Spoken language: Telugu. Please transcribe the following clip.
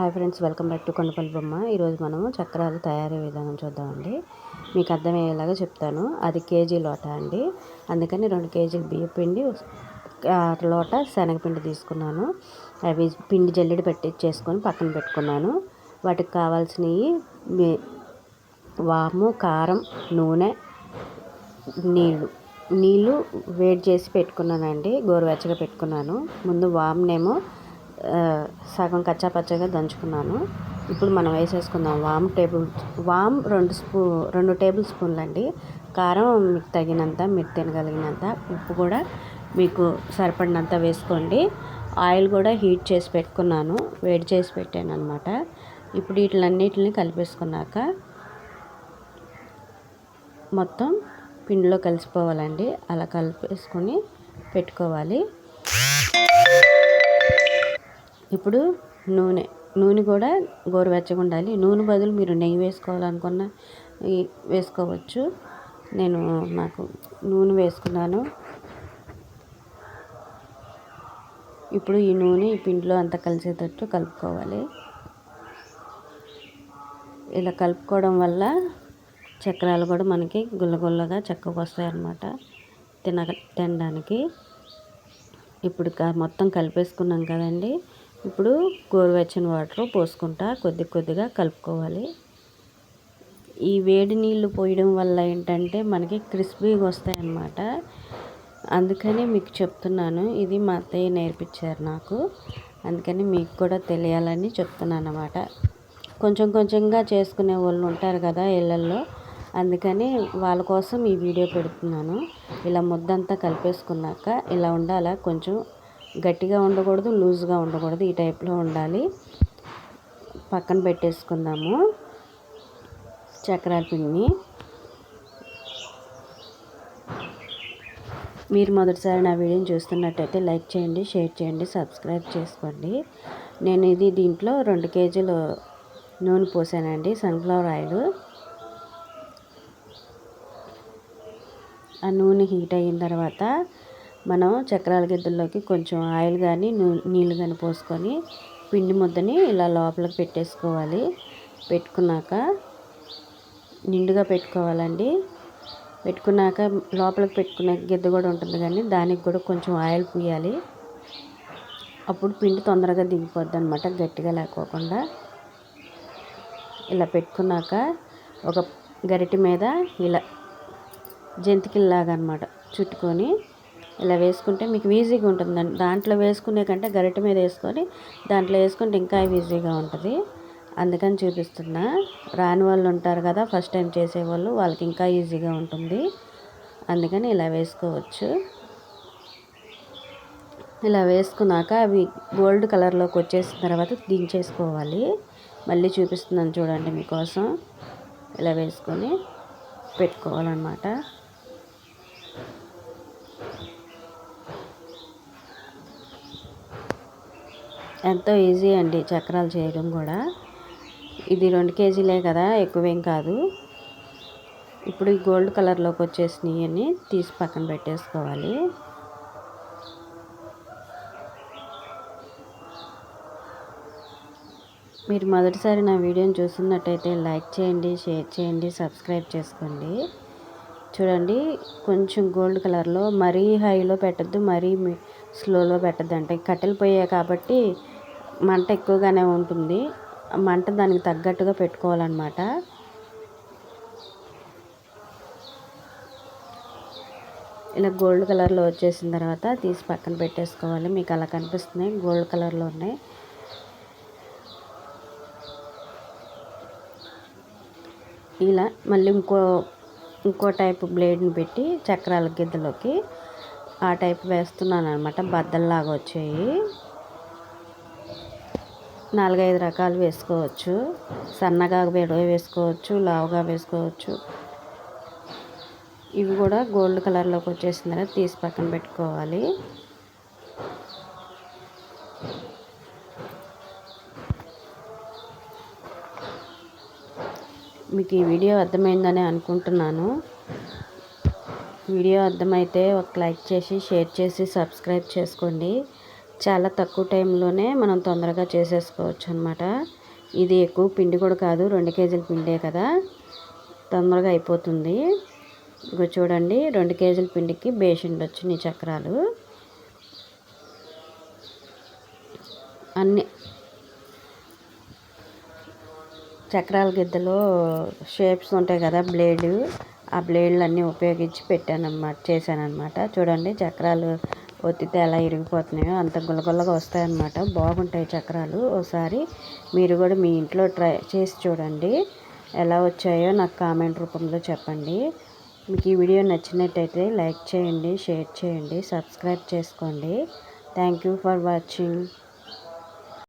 Hi friends welcome back to Kondapalli Bomma. ఈరోజు మనము చక్రాలు తయారీ విధానం చూద్దామండి. మీకు అర్థమయ్యేలాగా చెప్తాను. అది కేజీ లోట అండి. అందుకని రెండు కేజీలు బియ్యం పిండి లోట శనగపిండి తీసుకున్నాను. అవి పిండి జల్లెడ పెట్టి చేసుకొని పక్కన పెట్టుకున్నాను. వాటికి కావాల్సినవి వాము కారం నూనె నీళ్ళు నీళ్ళు వేడి చేసి పెట్టుకున్నానండి. గోరువెచ్చగా పెట్టుకున్నాను. ముందు వామ్నేమో సగం కచ్చా పచ్చగా దంచుకున్నాను. ఇప్పుడు మనం వేసేసుకుందాం. వామ్ టేబుల్ వామ్ రెండు స్పూ రెండు టేబుల్ స్పూన్లు అండి కారం మీకు తగినంత మీరు తినగలిగినంత ఉప్పు కూడా మీకు సరిపడినంత వేసుకోండి. ఆయిల్ కూడా హీట్ చేసి పెట్టుకున్నాను వేడి చేసి పెట్టాను అనమాట ఇప్పుడు వీటిలన్నిటిని కలిపేసుకున్నాక మొత్తం పిండిలో కలిసిపోవాలండి. అలా కలిపేసుకొని పెట్టుకోవాలి. ఇప్పుడు నూనె నూనె కూడా గోరువెచ్చగా ఉండాలి నూనె బదులు మీరు నెయ్యి వేసుకోవాలనుకున్న వేసుకోవచ్చు. నేను నాకు నూనె వేసుకున్నాను. ఇప్పుడు ఈ నూనె ఈ పిండిలో అంతా కలిసేటట్టు కలుపుకోవాలి. ఇలా కలుపుకోవడం వల్ల చక్రాలు కూడా మనకి గుల్లగుల్లగా చక్కగా వస్తాయి అన్నమాట తిన తినడానికి. ఇప్పుడు మొత్తం కలిపేసుకున్నాం కదండి. ఇప్పుడు గోరువెచ్చని వాటర్ పోసుకుంటా కొద్ది కొద్దిగా కలుపుకోవాలి. ఈ వేడి నీళ్ళు పోయడం వల్ల ఏంటంటే మనకి క్రిస్పీగా వస్తాయి అన్నమాట అందుకని మీకు చెప్తున్నాను ఇది మా అత్తయ్య నేర్పించారు నాకు. అందుకని మీకు కూడా తెలియాలని చెప్తున్నాను అన్నమాట కొంచెం కొంచెంగా చేసుకునే వాళ్ళు ఉంటారు కదా ఇళ్ళల్లో అందుకని వాళ్ళ కోసం ఈ వీడియో పెడుతున్నాను. ఇలా ముద్దంతా కలిపేసుకున్నాక ఇలా ఉండాలా కొంచెం గట్టిగా ఉండకూడదు లూజ్గా ఉండకూడదు ఈ టైప్లో ఉండాలి. పక్కన పెట్టేసుకుందాము చక్రాల పిండిని మీరు మొదటిసారి నా వీడియోని చూస్తున్నట్టయితే లైక్ చేయండి షేర్ చేయండి సబ్స్క్రైబ్ చేసుకోండి. నేను ఇది దీంట్లో రెండు కేజీలు నూనె పోసానండి సన్ఫ్లవర్ ఆయిల్. ఆ నూనె హీట్ అయిన తర్వాత మనం చక్రాల గిద్దల్లోకి కొంచెం ఆయిల్ కానీ నీళ్ళు కానీ పోసుకొని పిండి ముద్దని ఇలా లోపలికి పెట్టేసుకోవాలి. పెట్టుకున్నాక నిండుగా పెట్టుకోవాలండి. పెట్టుకున్నాక లోపలికి పెట్టుకునే గిద్ద కూడా ఉంటుంది కానీ దానికి కూడా కొంచెం ఆయిల్ పూయాలి. అప్పుడు పిండి తొందరగా దిగిపోద్ది అనమాట గట్టిగా లేకోకుండా. ఇలా పెట్టుకున్నాక ఒక గరిటె మీద ఇలా జంతికల్లాగా అనమాట చుట్టుకొని ఇలా వేసుకుంటే మీకు ఈజీగా ఉంటుందండి దాంట్లో వేసుకునే కంటే గరిటె మీద వేసుకొని దాంట్లో వేసుకుంటే ఇంకా ఈజీగా ఉంటుంది. అందుకని చూపిస్తున్నా. రాని వాళ్ళు ఉంటారు కదా ఫస్ట్ టైం చేసేవాళ్ళు వాళ్ళకి ఇంకా ఈజీగా ఉంటుంది. అందుకని ఇలా వేసుకోవచ్చు. ఇలా వేసుకున్నాక అవి గోల్డ్ కలర్లోకి వచ్చేసిన తర్వాత దించేసుకోవాలి. మళ్ళీ చూపిస్తున్నాను చూడండి మీకోసం. ఇలా వేసుకొని పెట్టుకోవాలన్నమాట. ఎంతో ఈజీ అండి చక్రాలు చేయడం కూడా. ఇది రెండు కేజీలే కదా ఎక్కువేం కాదు. ఇప్పుడు ఈ గోల్డ్ కలర్లోకి వచ్చేసినాయి అని తీసి పక్కన పెట్టేసుకోవాలి. మీరు మొదటిసారి నా వీడియోని చూస్తున్నట్టయితే లైక్ చేయండి షేర్ చేయండి సబ్స్క్రైబ్ చేసుకోండి. చూడండి కొంచెం గోల్డ్ కలర్లో మరీ హైలో పెట్టద్దు మరీ స్లోలో పెట్టద్దు అంటే కట్టెలు పోయాయి కాబట్టి మంట ఎక్కువగానే ఉంటుంది. మంట దానికి తగ్గట్టుగా పెట్టుకోవాలన్నమాట. ఇలా గోల్డ్ కలర్లో వచ్చేసిన తర్వాత తీసి పక్కన పెట్టేసుకోవాలి. మీకు అలా కనిపిస్తున్నాయి. గోల్డ్ కలర్లో ఉన్నాయి. ఇలా మళ్ళీ ఇంకో ఇంకో టైప్ బ్లేడ్ని పెట్టి చక్రాల గిద్దలోకి ఆ టైప్ వేస్తున్నాను అనమాట బద్దల్లాగా వచ్చాయి. నాలుగైదు రకాలు వేసుకోవచ్చు. సన్నగా వేసుకోవచ్చు. లావుగా వేసుకోవచ్చు. ఇవి కూడా గోల్డ్ కలర్లోకి వచ్చేసిన తర్వాత తీసి పక్కన పెట్టుకోవాలి. మీకు ఈ వీడియో అర్థమైందని అనుకుంటున్నాను. వీడియో అర్థమైతే ఒక లైక్ చేసి షేర్ చేసి సబ్స్క్రైబ్ చేసుకోండి. చాలా తక్కువ టైంలోనే మనం తొందరగా చేసేసుకోవచ్చు అనమాట ఇది ఎక్కువ పిండి కూడా కాదు రెండు కేజీల పిండే కదా. తొందరగా అయిపోతుంది. ఇగో చూడండి రెండు కేజీల పిండికి బేసిండి వచ్చినాయి చక్రాలు. అన్ని చక్రాల గిద్దలో షేప్స్ ఉంటాయి కదా బ్లేడు. ఆ బ్లేడ్లు అన్నీ ఉపయోగించి పెట్టానన్నమాట చేశానన్నమాట. చూడండి చక్రాలు ఒత్తితే ఎలా ఇరిగిపోతున్నాయో అంత గుల్లగుల్లగా వస్తాయన్నమాట. బాగుంటాయి చక్రాలు. ఒకసారి మీరు కూడా మీ ఇంట్లో ట్రై చేసి చూడండి. ఎలా వచ్చాయో నాకు కామెంట్ రూపంలో చెప్పండి. మీకు ఈ వీడియో నచ్చినట్టయితే లైక్ చేయండి షేర్ చేయండి సబ్స్క్రైబ్ చేసుకోండి. Thank you for watching.